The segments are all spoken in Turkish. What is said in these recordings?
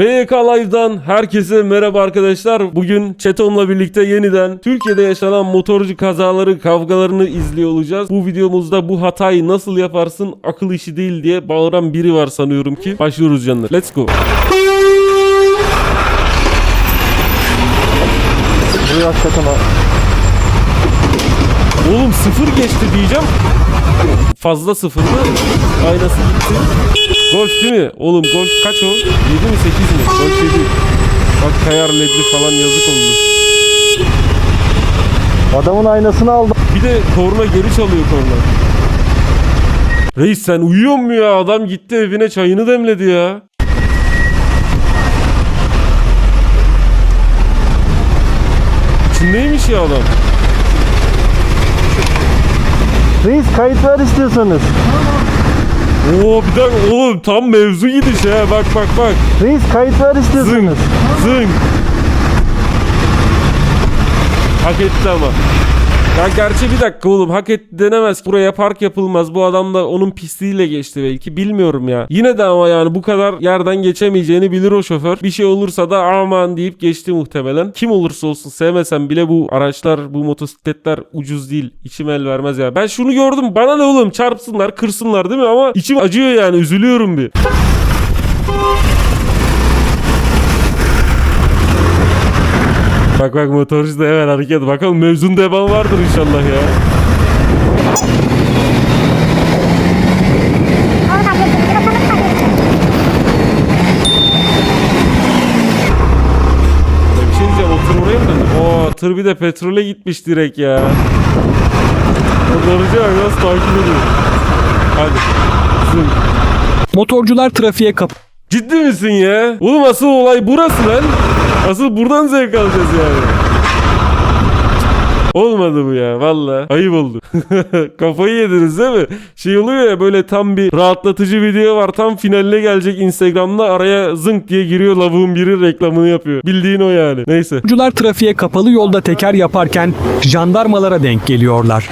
BYK Live'dan herkese merhaba arkadaşlar. Bugün Çetom'la birlikte yeniden Türkiye'de yaşanan motorcu kazaları, kavgalarını izliyor olacağız. Bu videomuzda bu hatayı nasıl yaparsın akıl işi değil diye bağıran biri var sanıyorum ki. Başlıyoruz canlar. Let's go. Hakikaten ha. Oğlum sıfır geçti diyeceğim. Fazla sıfırdı. Aynası gitti. Golf değil mi? Oğlum golf kaç o? 7 mi 8 mi? Golf 7. Bak kayar ledli falan yazık oldu. Adamın aynasını aldım. Bir de korna geri çalıyor korna. Reis sen uyuyor mu ya? Adam gitti evine çayını demledi ya. İçindeymiş ya adam. Reis kayıt ver istiyorsanız. Oo bir dakika oğlum tam mevzu gidiş ha. Bak bak bak. Reis kayıt ver Zınk. istiyorsanız. Zınk. Hak etti ama. Ya gerçi bir dakika oğlum hak etti denemez. Buraya park yapılmaz. Bu adam da onun pisliğiyle geçti belki. Bilmiyorum ya. Yine de ama yani bu kadar yerden geçemeyeceğini bilir o şoför. Bir şey olursa da aman deyip geçti muhtemelen. Kim olursa olsun sevmesem bile bu araçlar, bu motosikletler ucuz değil. İçim el vermez ya. Ben şunu gördüm. Bana ne oğlum çarpsınlar, kırsınlar değil mi? Ama içim acıyor yani. Üzülüyorum bir. Bak bak motorcu da hemen hareket. Bakalım mevzun devam vardır inşallah ya. Bir şey diyeceğim o tır oraya mı döndü? Oo tır bir de petrole gitmiş direkt ya. Motorcu bak nasıl takip ediyor. Hadi. Zın. Motorcular trafiğe kap Ciddi misin ya? Oğlum asıl olay burası lan. Asıl buradan zevk alacağız yani. Olmadı bu ya valla. Ayıp oldu. Kafayı yediniz değil mi? Şey oluyor ya böyle tam bir rahatlatıcı video var. Tam finaline gelecek Instagram'da araya zınk diye giriyor lavuğun biri reklamını yapıyor. Bildiğin o yani. Neyse. Motorcular trafiğe kapalı yolda teker yaparken jandarmalara denk geliyorlar.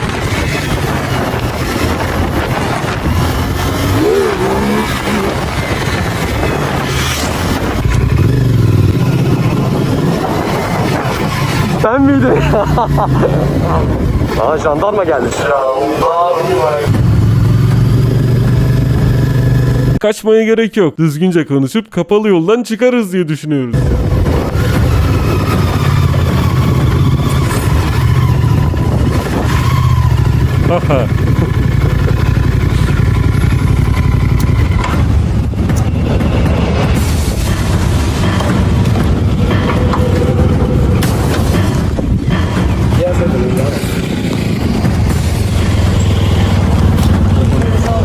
Ben miydim? Aa jandarma geldi. Kaçmaya gerek yok. Düzgünce konuşup kapalı yoldan çıkarız diye düşünüyoruz. Haha.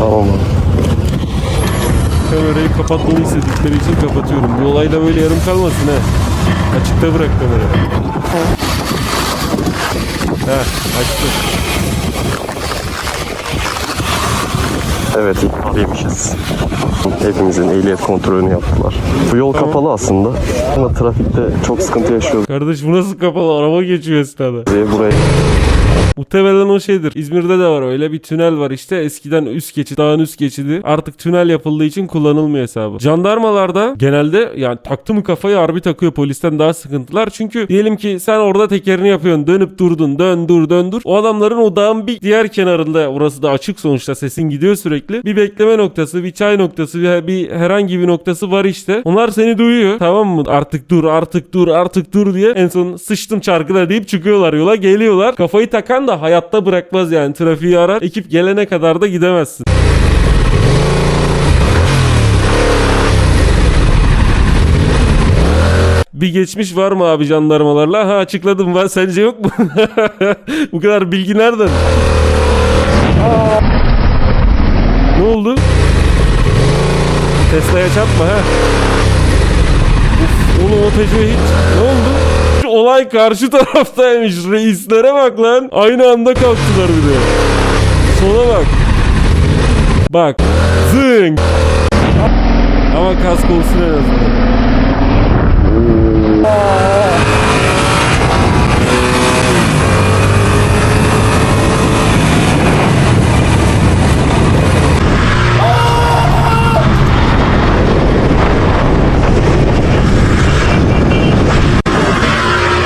Tamam abi. Kamerayı kapatmamı istedikleri için kapatıyorum. Bu olay da böyle yarım kalmasın ha. Açıkta bırak kamerayı. Ha, açtı. Evet, ihbarlıymışız. Hepimizin ehliyet kontrolünü yaptılar. Bu yol kapalı aslında ama trafikte çok sıkıntı yaşıyoruz Kardeş bu nasıl kapalı? Araba geçiyor esnada. diye buraya Muhtemelen o şeydir. İzmir'de de var öyle bir tünel var işte. Eskiden üst geçit, dağın üst geçidi. Artık tünel yapıldığı için kullanılmıyor hesabı. Jandarmalarda genelde yani taktı mı kafayı harbi takıyor polisten daha sıkıntılar. Çünkü diyelim ki sen orada tekerini yapıyorsun. Dönüp durdun. Dön dur dön dur. O adamların o dağın bir diğer kenarında orası da açık sonuçta sesin gidiyor sürekli. Bir bekleme noktası, bir çay noktası, bir, bir herhangi bir noktası var işte. Onlar seni duyuyor. Tamam mı? Artık dur, artık dur, artık dur diye en son sıçtım çarkıda deyip çıkıyorlar yola. Geliyorlar. Kafayı takan da hayatta bırakmaz yani. Trafiği arar. Ekip gelene kadar da gidemezsin. Bir geçmiş var mı abi jandarmalarla? Ha açıkladım var. Sence yok mu? Bu kadar bilgi nereden? Ne oldu? Tesla'ya çarpma ha. Uf, oğlum o Peugeot hiç. Ne oldu? Olay karşı taraftaymış. Reislere bak lan. Aynı anda kalktılar bir de. Sola bak. Bak. Zing. Ama kask olsun en azından.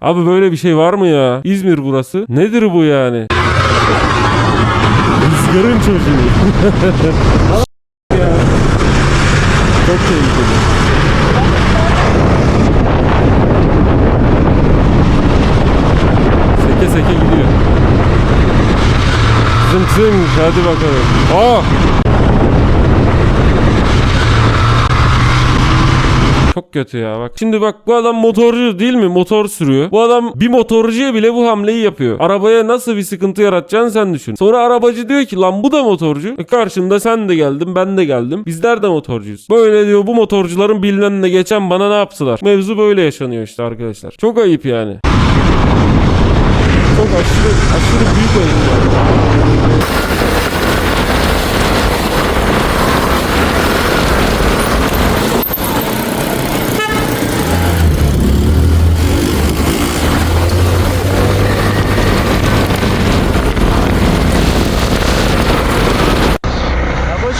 Abi böyle bir şey var mı ya? İzmir burası. Nedir bu yani? Rüzgarın çocuğu. Çok tehlikeli. Seke seke gidiyor. Zınk zınk hadi bakalım. Aa! Kötü ya bak. Şimdi bak bu adam motorcu değil mi? Motor sürüyor. Bu adam bir motorcuya bile bu hamleyi yapıyor. Arabaya nasıl bir sıkıntı yaratacaksın sen düşün. Sonra arabacı diyor ki lan bu da motorcu. E karşımda sen de geldin ben de geldim. Bizler de motorcuyuz. Böyle diyor bu motorcuların bilinenine geçen bana ne yaptılar? Mevzu böyle yaşanıyor işte arkadaşlar. Çok ayıp yani. Çok aşırı aşırı büyük ayıp yani.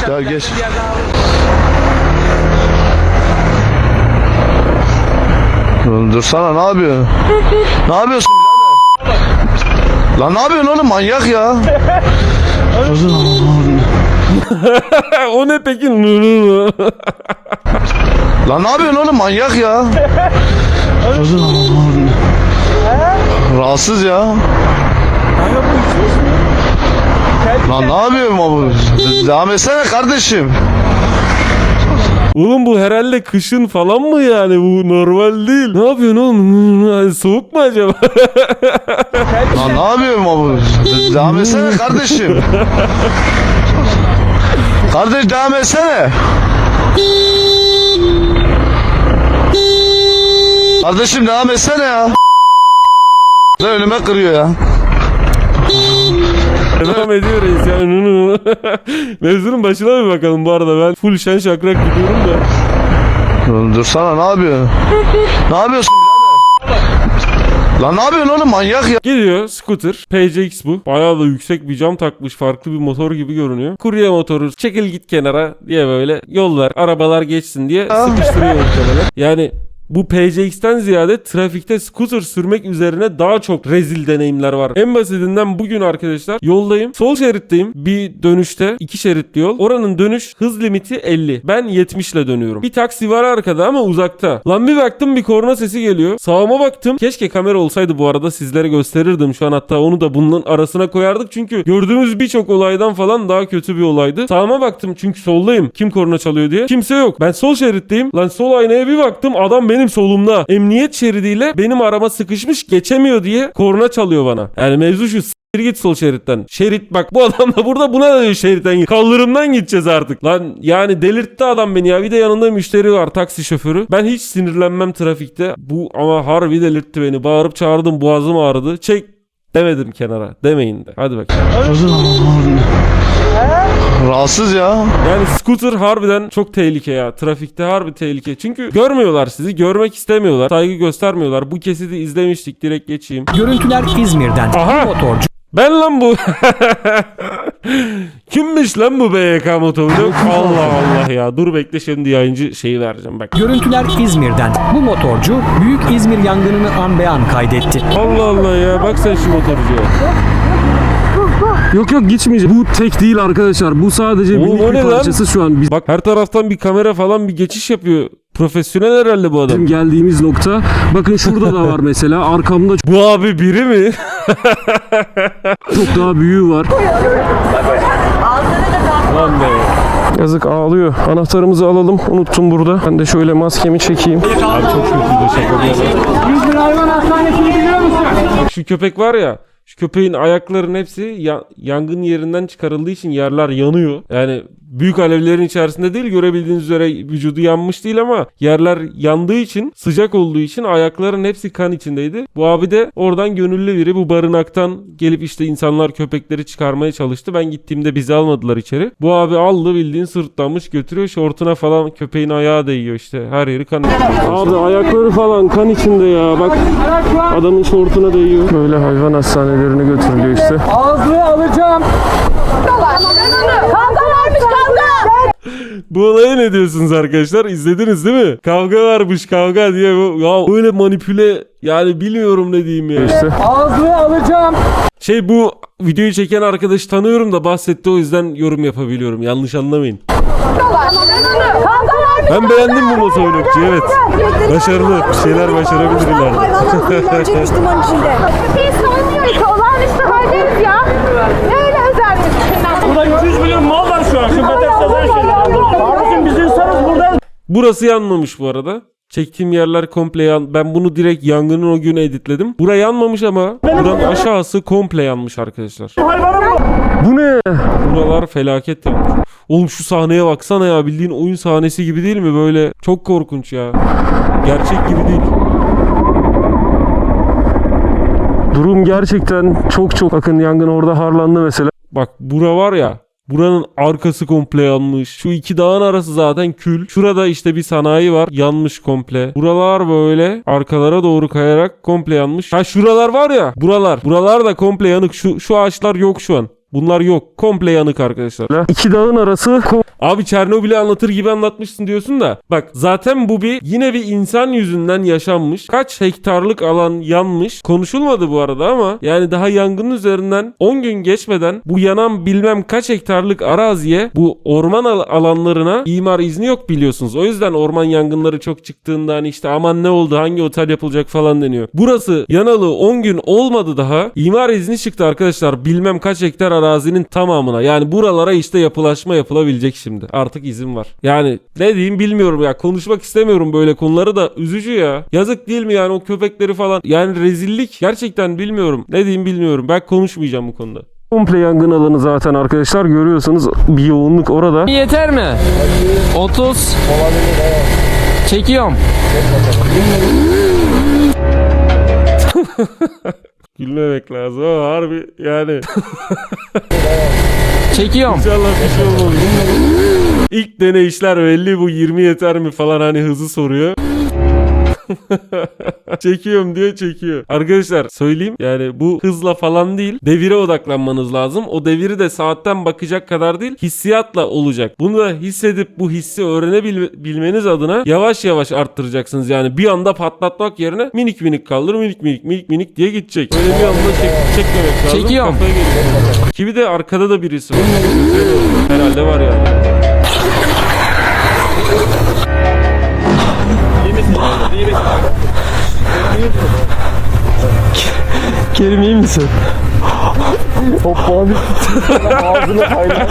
Ya geç. Dursana ne yapıyorsun? ne yapıyorsun birader? Lan ne yapıyorsun oğlum manyak ya? o ne peki? Lan ne yapıyorsun oğlum manyak ya? Rahatsız ya. Lan ne yapıyorsun bu? Devam etsene kardeşim. Oğlum bu herhalde kışın falan mı yani? Bu normal değil. Ne yapıyorsun oğlum? Soğuk mu acaba? Lan ne yapıyorsun bu? Devam etsene kardeşim. Kardeş devam etsene. Kardeşim devam etsene ya. Önüme kırıyor ya. Devam ediyoruz ya. Mevzunun başına bir bakalım bu arada. Ben full şen şakrak gidiyorum da. Dursana ne yapıyorsun? ne yapıyorsun? Lan ne yapıyorsun oğlum manyak ya? Geliyor scooter. PCX bu. Bayağı da yüksek bir cam takmış. Farklı bir motor gibi görünüyor. Kurye motoru. Çekil git kenara diye böyle yol ver. Arabalar geçsin diye sıkıştırıyor muhtemelen. Yani bu PCX'ten ziyade trafikte scooter sürmek üzerine daha çok rezil deneyimler var. En basitinden bugün arkadaşlar yoldayım. Sol şeritteyim. Bir dönüşte iki şeritli yol. Oranın dönüş hız limiti 50. Ben 70 ile dönüyorum. Bir taksi var arkada ama uzakta. Lan bir baktım bir korna sesi geliyor. Sağıma baktım. Keşke kamera olsaydı bu arada sizlere gösterirdim. Şu an hatta onu da bunun arasına koyardık. Çünkü gördüğümüz birçok olaydan falan daha kötü bir olaydı. Sağıma baktım çünkü soldayım. Kim korna çalıyor diye. Kimse yok. Ben sol şeritteyim. Lan sol aynaya bir baktım. Adam benim solumda. Emniyet şeridiyle benim arama sıkışmış geçemiyor diye korna çalıyor bana. Yani mevzu şu git sol şeritten. Şerit bak bu adam da burada buna da şeritten git. Kaldırımdan gideceğiz artık. Lan yani delirtti adam beni ya. Bir de yanında müşteri var taksi şoförü. Ben hiç sinirlenmem trafikte. Bu ama harbi delirtti beni. Bağırıp çağırdım boğazım ağrıdı. Çek demedim kenara. Demeyin de. Hadi bak. Rahatsız ya. Yani scooter harbiden çok tehlike ya. Trafikte harbi tehlike. Çünkü görmüyorlar sizi. Görmek istemiyorlar. Saygı göstermiyorlar. Bu kesiti izlemiştik. Direkt geçeyim. Görüntüler İzmir'den. Aha! Motorcu Ben lan bu. Kimmiş lan bu BYK motoru? Allah Allah ya. Dur bekle şimdi yayıncı şeyi vereceğim bak. Görüntüler İzmir'den. Bu motorcu Büyük İzmir yangınını an be an kaydetti. Allah Allah ya. Bak sen şu motorcuya. Yok yok gitmeyecek. Bu tek değil arkadaşlar. Bu sadece Oğlum, minik o ne bir lan? parçası şu an. Bak her taraftan bir kamera falan bir geçiş yapıyor. Profesyonel herhalde bu adam. Bizim geldiğimiz nokta. Bakın şurada da var mesela. Arkamda Bu abi biri mi? çok daha büyüğü var. Lan be. Yazık ağlıyor. Anahtarımızı alalım. Unuttum burada. Ben de şöyle maskemi çekeyim. Abi çok kötüydü şaka bir yana. Şu köpek var ya. Şu köpeğin ayaklarının hepsi ya- yangın yerinden çıkarıldığı için yerler yanıyor. Yani büyük alevlerin içerisinde değil görebildiğiniz üzere vücudu yanmış değil ama yerler yandığı için sıcak olduğu için ayakların hepsi kan içindeydi. Bu abi de oradan gönüllü biri bu barınaktan gelip işte insanlar köpekleri çıkarmaya çalıştı. Ben gittiğimde bizi almadılar içeri. Bu abi aldı bildiğin sırtlanmış götürüyor şortuna falan köpeğin ayağı değiyor işte her yeri kan. Abi ayakları falan kan içinde ya. Bak adamın şortuna değiyor. Böyle hayvan malzemelerini götürülüyor işte. Ağzını alacağım. Kavga varmış kavga. Bu olaya ne diyorsunuz arkadaşlar? İzlediniz değil mi? Kavga varmış kavga diye. Ya böyle manipüle yani bilmiyorum ne diyeyim ya. İşte Ağzını alacağım. Şey bu videoyu çeken arkadaşı tanıyorum da bahsetti o yüzden yorum yapabiliyorum. Yanlış anlamayın. Kavga varmış. Ben beğendim bu motovlogçuyu evet. Başarılı. Bir şeyler başarabilir ileride. Hayvanlar zehirlenecekmiş duman içinde. Sanmıyoruz ki olağanüstü haldeyiz ya. Ne öyle özel bir Burada 200 milyon mal var şu an. Şu Betek Sezen şeyler. Kardeşim biz insanız burada. Burası yanmamış bu arada. Çektiğim yerler komple yan. Ben bunu direkt yangının o gün editledim. Bura yanmamış ama buranın aşağısı komple yanmış arkadaşlar. Hayvanım bu. Bu ne? Buralar felaket yanmış. Oğlum şu sahneye baksana ya bildiğin oyun sahnesi gibi değil mi böyle? Çok korkunç ya. Gerçek gibi değil. Durum gerçekten çok çok bakın yangın orada harlandı mesela. Bak bura var ya Buranın arkası komple yanmış. Şu iki dağın arası zaten kül. Şurada işte bir sanayi var. Yanmış komple. Buralar böyle arkalara doğru kayarak komple yanmış. Ha şuralar var ya. Buralar. Buralar da komple yanık. Şu, şu ağaçlar yok şu an. Bunlar yok. Komple yanık arkadaşlar. İki dağın arası Abi Çernobil'i anlatır gibi anlatmışsın diyorsun da. Bak zaten bu bir yine bir insan yüzünden yaşanmış. Kaç hektarlık alan yanmış. Konuşulmadı bu arada ama yani daha yangının üzerinden 10 gün geçmeden bu yanan bilmem kaç hektarlık araziye bu orman al- alanlarına imar izni yok biliyorsunuz. O yüzden orman yangınları çok çıktığında hani işte aman ne oldu hangi otel yapılacak falan deniyor. Burası yanalı 10 gün olmadı daha. imar izni çıktı arkadaşlar bilmem kaç hektar arazinin tamamına. Yani buralara işte yapılaşma yapılabilecek şimdi. Artık izin var. Yani ne diyeyim bilmiyorum ya. Konuşmak istemiyorum böyle konuları da üzücü ya. Yazık değil mi yani o köpekleri falan. Yani rezillik gerçekten bilmiyorum. Ne diyeyim bilmiyorum. Ben konuşmayacağım bu konuda. komple yangın alanı zaten arkadaşlar görüyorsunuz bir yoğunluk orada. Yeter mi? 30 Çekiyorum. Gülmemek lazım ama harbi yani. Çekiyorum. İnşallah bir şey olmamış. İlk deneyişler belli bu 20 yeter mi falan hani hızı soruyor. Çekiyorum diyor çekiyor. Arkadaşlar söyleyeyim yani bu hızla falan değil devire odaklanmanız lazım. O deviri de saatten bakacak kadar değil hissiyatla olacak. Bunu da hissedip bu hissi öğrenebilmeniz adına yavaş yavaş arttıracaksınız. Yani bir anda patlatmak yerine minik minik kaldır minik minik minik minik diye gidecek. Böyle bir anda çek, çekmemek lazım. Çekiyorum. Kafaya geliyor. Kimi de arkada da birisi var. Herhalde var yani. Kerim iyi misin? Hoppa Ağzını paylaş.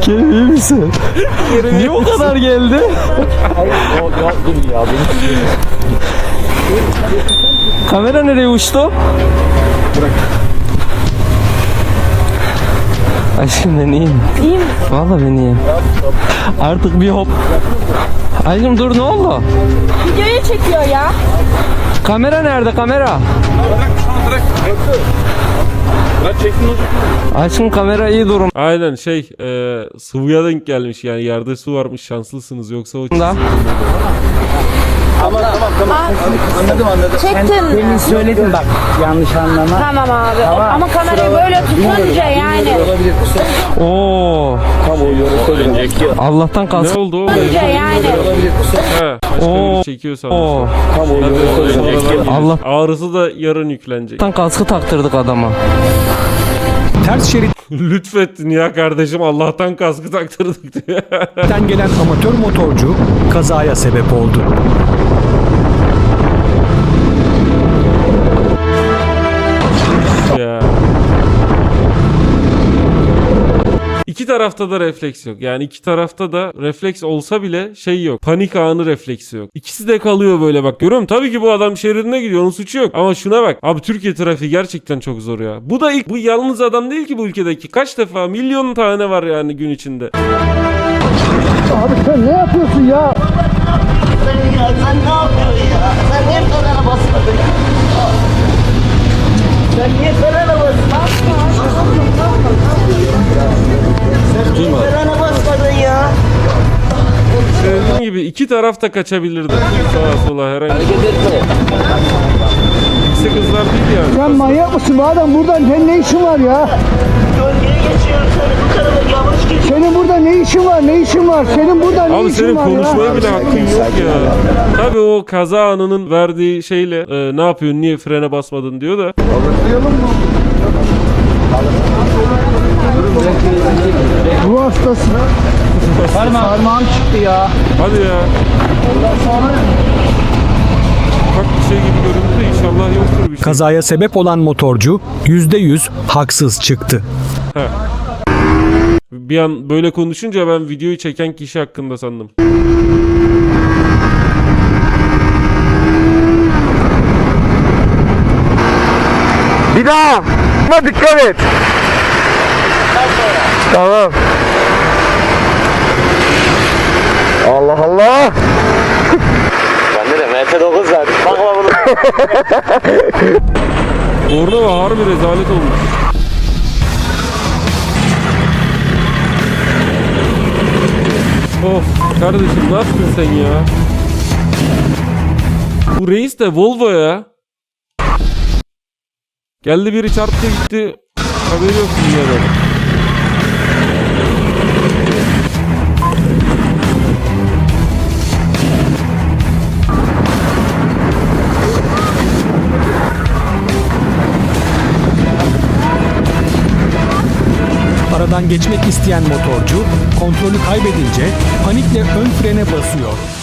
Kerim iyi misin? Niye o kadar geldi? Kamera nereye uçtu? Aşkım ben iyiyim. İyiyim. Valla ben iyiyim. Artık bir hop. Aşkım dur ne oldu? Videoyu çekiyor ya. Kamera nerede kamera? Aşkım kamera iyi durumda. Aynen şey e, sıvıya denk gelmiş yani yerde su varmış şanslısınız yoksa o Çektim. Demin söyledim bak yanlış anlama. Tamam abi. Ama kamerayı böyle tutunca yani. Oo. Allah'tan ne kalsın. oldu o? Tutunca yani. He, başka Oo. biri çekiyor sanırım. Oo. Sonradan gelir. Allah- Ağrısı da yarın yüklenecek. Allah'tan kaskı taktırdık adama. Ters şeritten Lütfettin ya kardeşim Allah'tan kaskı taktırdık diye. gelen amatör motorcu kazaya sebep oldu. İki tarafta da refleks yok. Yani iki tarafta da refleks olsa bile şey yok. Panik anı refleksi yok. İkisi de kalıyor böyle bak. Görüyor musun? Tabii ki bu adam şeridine gidiyor. Onun suçu yok. Ama şuna bak. Abi Türkiye trafiği gerçekten çok zor ya. Bu da ilk bu yalnız adam değil ki bu ülkedeki. Kaç defa milyon tane var yani gün içinde. Dediğim gibi iki taraf da kaçabilirdi. Sağa sola herhangi bir yüksek hızlar değil yani. Sen manyak mısın bu adam buradan senin ne işin var ya? Senin burada ne işin var ne işin var? Senin burada ne Abi işin senin var konuşmaya ya? bile hakkın yok ya. Tabii o kaza anının verdiği şeyle e, ne yapıyorsun niye frene basmadın diyor da. Bu hastası. Parmağım çıktı ya. Hadi ya. Ufak bir şey gibi göründü de inşallah yoktur bir şey. Kazaya sebep olan motorcu %100 haksız çıktı. Bir an böyle konuşunca ben videoyu çeken kişi hakkında sandım. Bir daha. Ama dikkat et. Tamam. Allah Allah. Bende de MT9 var. Bakma bunu. Orada harbi rezalet olmuş. Of kardeşim ne yaptın sen ya? Bu reis de Volvo ya. Geldi biri çarptı gitti. Haberi yok dünyada. Geçmek isteyen motorcu kontrolü kaybedince panikle ön frene basıyor.